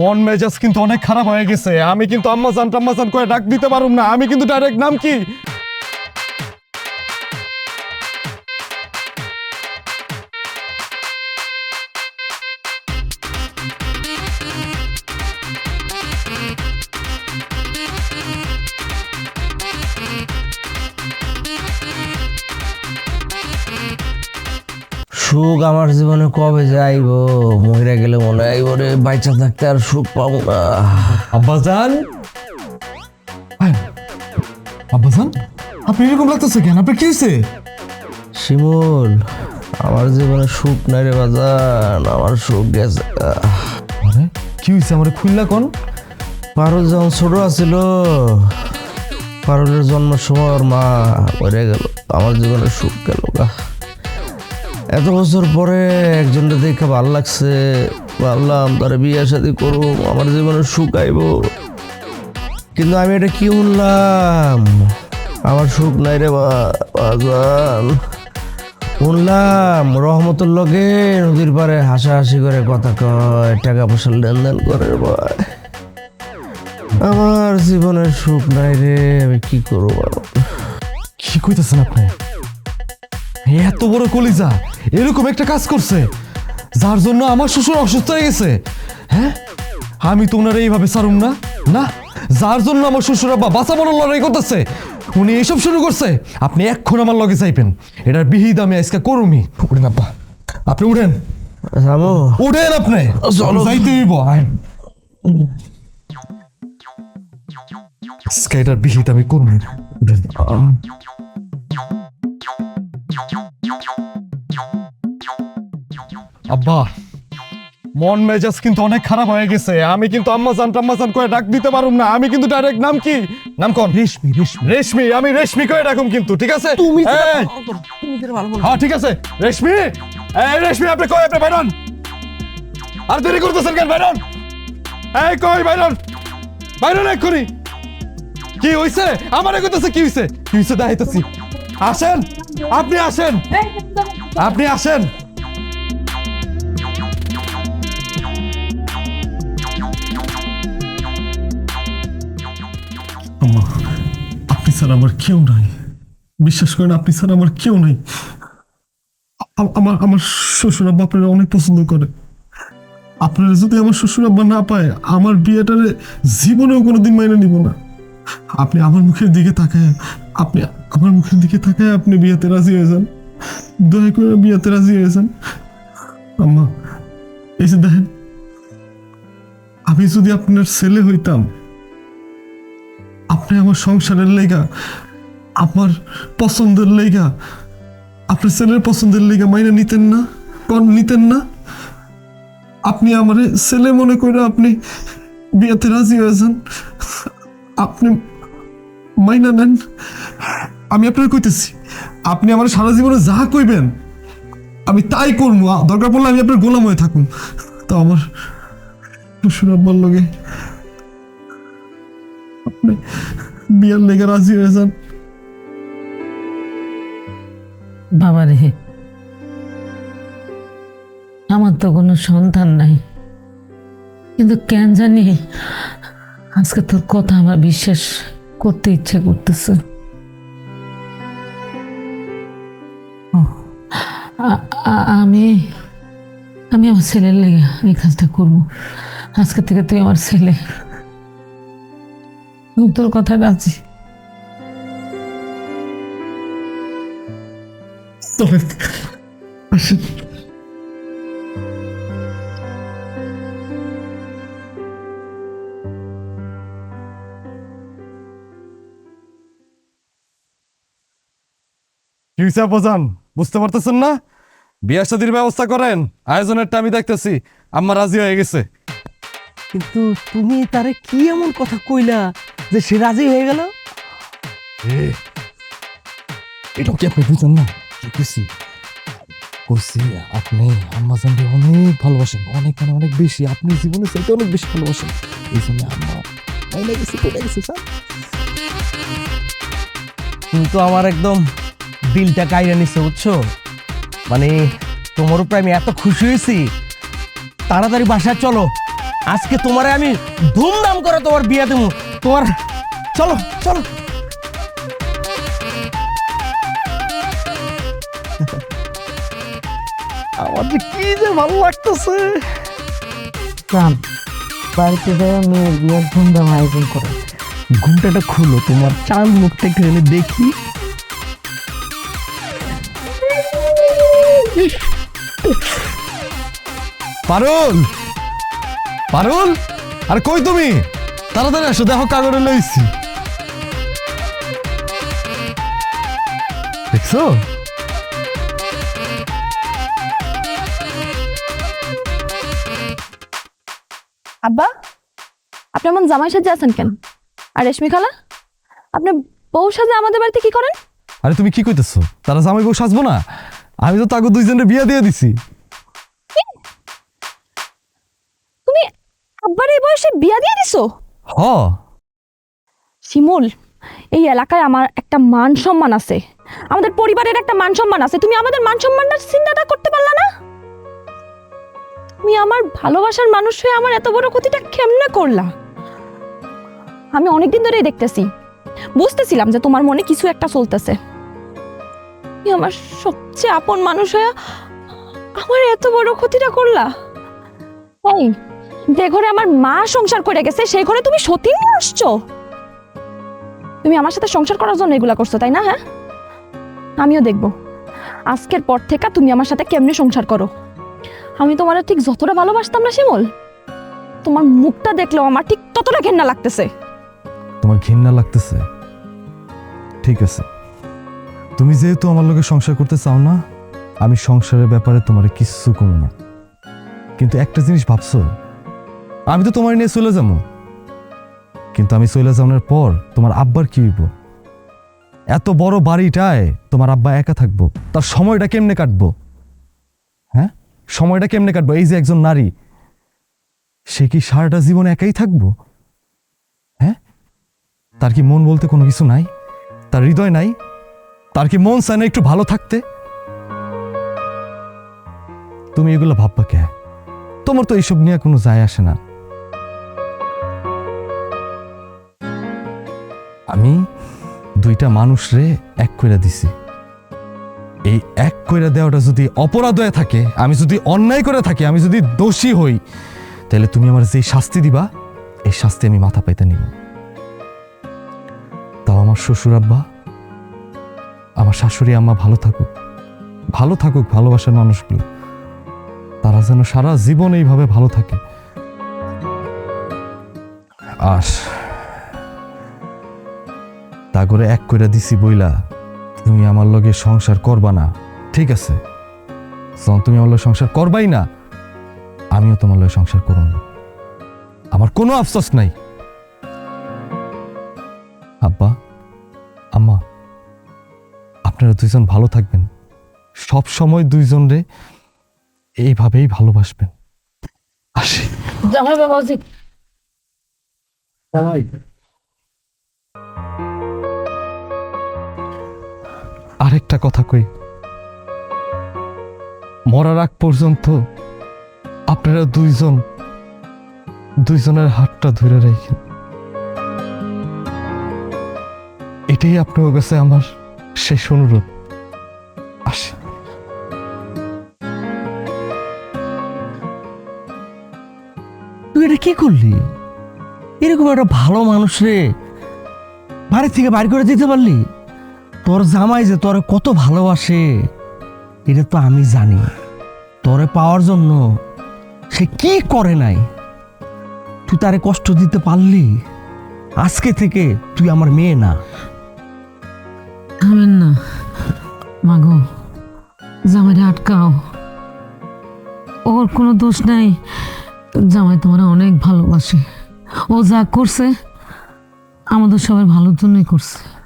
মন মেজাজ কিন্তু অনেক খারাপ হয়ে গেছে। আমি কিন্তু আম্মাজান টাম্মাজান করে ডাক দিতে পারুম না। আমি কিন্তু ডাইরেক্ট নাম কি? সুখ আমার জীবনে কবে যাইব? মহিলা গেলে মনে হয় ওরে বাইচা থাকতে আর সুখ পাবো না। আব্বাজান? আব্বাজান আপনি এরকম লাগতেছে কেন? আপনার কি হয়েছে? শিমুল আমার জীবনে সুখ নাই রে বাজান আমার সুখ গেছে। আরে কি হয়েছে? আমার খুললা কোন? পারুল যখন ছোট আছিল পারুলের জন্মের সময় ওর মা মরে গেল। আমার জীবনে সুখ গেল গা? এত বছর পরে একজনটা দেখে ভালো লাগছে। ভাবলাম তার বিয়ে শাদি করুম আমার জীবনে সুখ আইব। কিন্তু আমি এটা কি শুনলাম আমার সুখ নাই রে বাজান শুনলাম রহমতুর লগে নদীর পারে হাসাহাসি করে কথা কয়, টাকা পয়সা লেনদেন করে ভাই। আমার জীবনের সুখ নাই রে, আমি কি করব? কি কইতেছেন আপনি? এত বড় কলিজা এরকম একটা কাজ করছে যার জন্য আমার শ্বশুর অসুস্থ হয়ে গেছে। হ্যাঁ? আমি তো ওনার এইভাবে সারুম না না? যার জন্য আমার শ্বশুর আব্বা বাঁচা বড় লড়াই করতেছে উনি এইসব শুরু করছে আপনি এক্ষণ আমার লগে চাইবেন এটার বিহিত আমি আজকে করুমি উঠেন আব্বা আপনি উঠেন। উঠেন আপনি। যাইতে হইব। আজকে এটার বিহিত আমি করুমি উঠেন। আব্বা মন মেজাজ কিন্তু অনেক খারাপ হয়ে গেছে। আমি কিন্তু আম্মাজান টাম্মাজান করে ডাক দিতে পারুম না। আমি কিন্তু ডাইরেক্ট নাম কি? নাম কোন? রেশমি রেশমি। রেশমি আমি রেশমি করে ডাকুম কিন্তু ঠিক আছে? তুমি হ্যাঁ ঠিক আছে। রেশমি এই রেশমি আপনি কই? আপনি বাইরন আর দেরি করতেছেন কেন? বাইরন এই কই বাইরন বাইরন এক্ষুনি। কি হইছে? আমার কইতেছে কি হইছে? কি হইছে দেখাইতেছি। আসেন। আপনি আসেন। আপনি আসেন। আপনি স্যার আমার কেউ নাই। বিশ্বাস করেন, আপনি স্যার আমার কেউ নাই। আমার আমার শ্বশুর আব্বা আপনারা অনেক পছন্দ করে। আপনারা যদি আমার শ্বশুর আব্বা না পায়, আমার জীবনেও মাইনে নিব না। আপনি আমার মুখের দিকে তাকায়, আপনি আমার মুখের দিকে তাকায় আপনি বিয়েতে রাজি হয়ে যান। দয়া করে বিয়েতে রাজি হয়ে যান। আম্মা, এই যে দেখেন, আমি যদি আপনার ছেলে হইতাম আপনি আমার সংসারের লেগা, আমার পছন্দের লেগা, আপনার ছেলের পছন্দের লেগা মাইনে নিতেন না, কন নিতেন না। আপনি আমার ছেলে মনে করে আপনি বিয়েতে রাজি হয়েছেন, আপনি মাইনা নেন। আমি আপনার কইতেছি, আপনি আমার সারা জীবনে যা কইবেন, আমি তাই করব। দরকার পড়লে আমি আপনার গোলাম হয়ে থাকুন। তো আমার শ্বশুর আব্বার লগে আপনি বিয়ার লেগে রাজি হয়ে যান বাবা রে, আমার তো কোনো সন্তান নাই। কিন্তু কেন জানি আজকে তোর কথা আমার বিশ্বাস করতে ইচ্ছে করতেছে। আমি আমি আমার ছেলের লেগে এই কাজটা করব। আজকে থেকে তুই আমার ছেলে। তোর কথা রাজি কি বুঝতে পারতেছেন না? বিয়ার শাদির ব্যবস্থা করেন আয়োজনেরটা আমি দেখতেছি আম্মা রাজি হয়ে গেছে। কিন্তু তুমি তারে কি এমন কথা কইলা? যে সে রাজি হয়ে গেল? এটা কি আপনি বুঝেন না? কি কইছি কইছি আপনি আম্মাজানকে অনেক ভালোবাসেন, অনেক মানে অনেক বেশি। আপনি জীবনে চাইতে অনেক বেশি ভালোবাসেন। এই জন্য আম্মা কিন্তু আমার একদম দিলটা কাইরা নিছে, বুঝছ? মানে তোমার উপরে আমি এত খুশি হয়েছি। তাড়াতাড়ি বাসায় চলো। আজকে তোমারে আমি ধুমধাম করে তোমার বিয়ে দেবো। তোমার চলো চলো আমার যে কি যে ভালো লাগতেছে চান বাড়িতে যাওয়া মেয়ের বিয়ের ধুমধাম আয়োজন করে ঘুমটাটা খুলো তোমার চাঁদ মুখটা একটু এনে দেখি পারুল পারুল আর কই তুমি তাড়াতাড়ি আসো দেখো কাগড়ে লইছি। দেখছ? আব্বা আপনি এমন জামাই সাজে আছেন কেন? আর রেশমি খালা আপনি বউ সাজে আমাদের বাড়িতে কি করেন? আরে তুমি কি কইতেছো? তারা জামাই বউ সাজবো না? আমি তো তাকে দুইজনের বিয়ে দিয়ে দিছি। তুমি আব্বার এই বয়সে বিয়া দিয়ে দিছো? হ। শিমুল, এই এলাকায় আমার একটা মান সম্মান আছে। আমাদের পরিবারের একটা মান সম্মান আছে। তুমি আমাদের মান সম্মানটার চিন্তাটা করতে পারলা না? তুমি আমার ভালোবাসার মানুষ হয়ে আমার এত বড় ক্ষতিটা কেমনে করলা? আমি অনেকদিন ধরেই দেখতেছি। বুঝতেছিলাম যে তোমার মনে কিছু একটা চলতেছে। তুমি আমার সবচেয়ে আপন মানুষ হয়ে আমার এত বড় ক্ষতিটা করলা। এই যে ঘরে আমার মা সংসার করে গেছে, সেই ঘরে তুমি সতীন নিয়ে আসছো? তুমি আমার সাথে সংসার করার জন্য এগুলা করছ, তাই না হ্যাঁ? আমিও দেখব। আজকের পর থেকে তুমি আমার সাথে কেমনে সংসার করো? আমি তোমার ঠিক যতটা ভালোবাসতাম না শিমল, তোমার মুখটা দেখলেও আমার ঠিক ততটা ঘেন্না লাগতেছে। তোমার ঘৃণা লাগতেছে? ঠিক আছে। তুমি যেহেতু আমার লোকে সংসার করতে চাও না, আমি সংসারের ব্যাপারে তোমার কিচ্ছু কমো না। কিন্তু একটা জিনিস ভাবছ আমি তো তোমার নিয়ে চলে যাব। কিন্তু আমি চলে যাওয়ার পর তোমার আব্বার কি হইব? এত বড় বাড়িটায় তোমার আব্বা একা থাকব, তার সময়টা কেমনে কাটবো? হ্যাঁ? সময়টা কেমনে কাটবো? এই যে একজন নারী, সে কি সারাটা জীবন একাই থাকব? হ্যাঁ? তার কি মন বলতে কোনো কিছু নাই? তার হৃদয় নাই? তার কি মন চায় না একটু ভালো থাকতে? তুমি এগুলো ভাববা কে? তোমার তো এইসব নিয়ে কোনো যায় আসে না। দুইটা মানুষ রে এক করে দিছি। এই এক করে দেওয়াটা যদি অপরাধ হয়ে থাকে, আমি যদি অন্যায় করে থাকি, আমি যদি দোষী হই, তাহলে তুমি আমার যে শাস্তি দিবা, এই শাস্তি আমি মাথা পাইতে নিব। তাও আমার শ্বশুর আব্বা, আমার শাশুড়ি আম্মা ভালো থাকুক ভালো থাকুক ভালোবাসার মানুষগুলো। তারা যেন সারা জীবন এইভাবে ভালো থাকে। আর তা করে এক করে দিছি বইলা তুমি আমার লগে সংসার করবা না। ঠিক আছে। যখন তুমি আমার লগে সংসার করবাই না? আমিও তোমার লগে সংসার করব না। আমার কোনো আফসোস নাই। আব্বা আম্মা আপনারা দুইজন ভালো থাকবেন। সব সময় দুইজনরে এইভাবেই ভালোবাসবেন। আসি। জামাই বাবা উচিত আরেকটা কথা কই। মরার আগ পর্যন্ত আপনারা দুইজন, দুইজনের হাতটা ধরে রাখেন। এটাই আপনার কাছে আমার শেষ অনুরোধ। আসি। তুই এটা কি করলি? এরকম একটা ভালো মানুষ রে। বাড়ি থেকে বাড়ি করে দিতে পারলি? তোর জামাই যে তোরে কত ভালোবাসে, এটা তো আমি জানি। তোরে পাওয়ার জন্য সে কি করে নাই? তুই তারে কষ্ট দিতে পারলি? আজকে থেকে তুই আমার মেয়ে না। থামেন না। মাগো, জামাইরে আটকাও। ওর কোনো দোষ নাই। জামাই তোমার অনেক ভালোবাসে। ও যা করছে, আমাদের সবার ভালোর জন্যই করছে।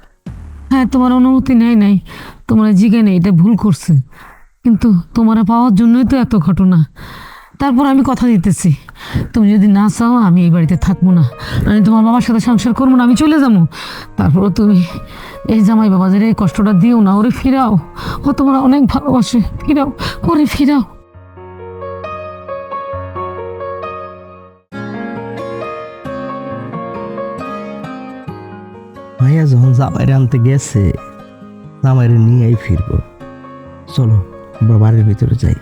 হ্যাঁ তোমার অনুমতি নেই নাই। তোমার জিগে নেই, এটা ভুল করছে। কিন্তু তোমার পাওয়ার জন্যই তো এত ঘটনা। তারপর আমি কথা দিতেছি। তুমি যদি না চাও, আমি এই বাড়িতে থাকব না। আমি তোমার বাবার সাথে সংসার করব না, আমি চলে যাব। তারপরও তুমি এই জামাই বাবাদের এই কষ্টটা দিও না, ওরে ফিরাও। ও তোমার অনেক ভালোবাসে, ফিরাও, ওরে ফিরাও। মাইয়া যখন জামাইরে আনতে গেছে জামাইরে নিয়েই ফিরবো। চলো বাড়ির ভিতরে যাই।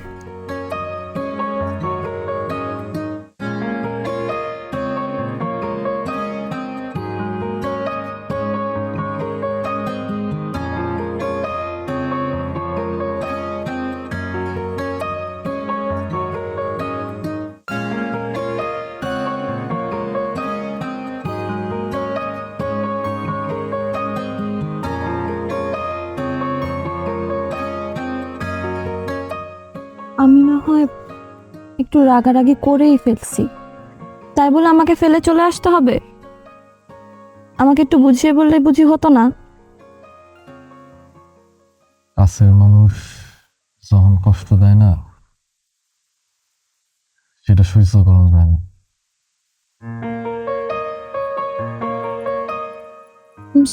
একটু রাগারাগি করেই ফেলছি। তাই বলে আমাকে ফেলে চলে আসতে হবে? আমাকে একটু বুঝিয়ে বললে বুঝি হতো না? কাছের মানুষ যখন কষ্ট দেয় না সেটা সহ্য করা যায় না।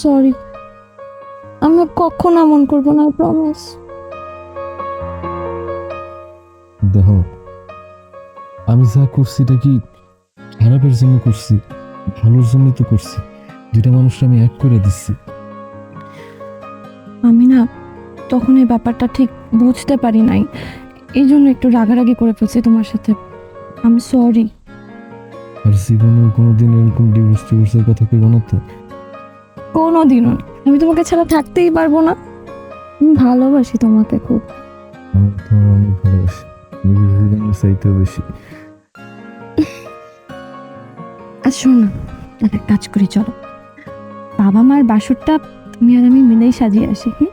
সরি আমি কখন এমন করব না প্রমিস দেখো আমি যা করছি এটা কি খারাপের জন্য করছি? ভালোর জন্যই তো করছি। দুইটা মানুষটা আমি এক করে দিচ্ছি। আমি না তখন এই ব্যাপারটা ঠিক বুঝতে পারি নাই। এই জন্য একটু রাগারাগি করে ফেলছি তোমার সাথে। আমি সরি আর জীবনে কোনোদিন এরকম ডিভোর্স টিভোর্সের কথা কেউ না তো। কোনো দিনও না। আমি তোমাকে ছাড়া থাকতেই পারব না। আমি ভালোবাসি তোমাকে খুব। আমি তোমার অনেক ভালোবাসি। নিজের জীবনের চাইতেও বেশি। আচ্ছা শোন না, একটা কাজ করি, চলো। বাবা মার বাসরটা তুমি আর আমি মিলেই সাজিয়ে আসি হ্যাঁ